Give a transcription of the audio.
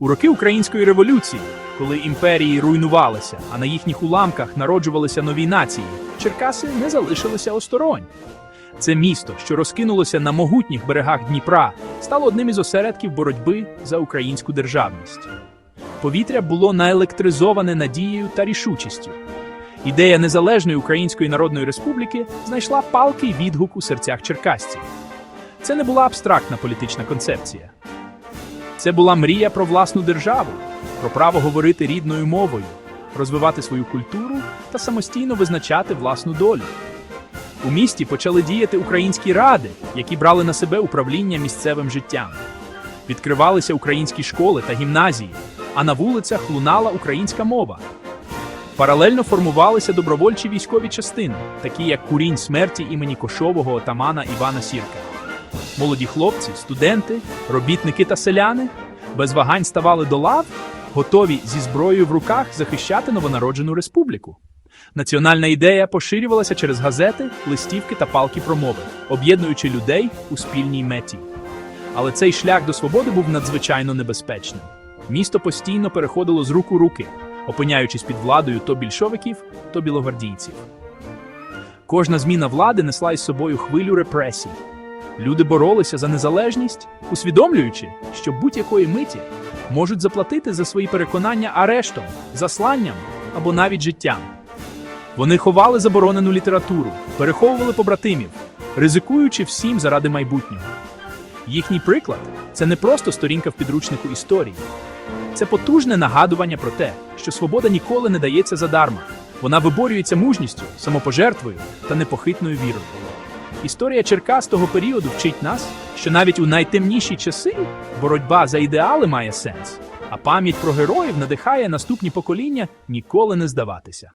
У роки Української революції, коли імперії руйнувалися, а на їхніх уламках народжувалися нові нації, Черкаси не залишилися осторонь. Це місто, що розкинулося на могутніх берегах Дніпра, стало одним із осередків боротьби за українську державність. Повітря було наелектризоване надією та рішучістю. Ідея незалежної Української Народної Республіки знайшла палкий відгук у серцях черкасців. Це не була абстрактна політична концепція. Це була мрія про власну державу, про право говорити рідною мовою, розвивати свою культуру та самостійно визначати власну долю. У місті почали діяти українські ради, які брали на себе управління місцевим життям. Відкривалися українські школи та гімназії, а на вулицях лунала українська мова. Паралельно формувалися добровольчі військові частини, такі як курінь смерті імені кошового отамана Івана Сірка. Молоді хлопці, студенти, робітники та селяни без вагань ставали до лав, готові зі зброєю в руках захищати новонароджену республіку. Національна ідея поширювалася через газети, листівки та палки промови, об'єднуючи людей у спільній меті. Але цей шлях до свободи був надзвичайно небезпечним. Місто постійно переходило з рук у руки, опиняючись під владою то більшовиків, то білогвардійців. Кожна зміна влади несла із собою хвилю репресій. Люди боролися за незалежність, усвідомлюючи, що будь-якої миті можуть заплатити за свої переконання арештом, засланням або навіть життям. Вони ховали заборонену літературу, переховували побратимів, ризикуючи всім заради майбутнього. Їхній приклад це не просто сторінка в підручнику історії, це потужне нагадування про те, що свобода ніколи не дається задарма. Вона виборюється мужністю, самопожертвою та непохитною вірою. Історія Черкас того періоду вчить нас, що навіть у найтемніші часи боротьба за ідеали має сенс, а пам'ять про героїв надихає наступні покоління ніколи не здаватися.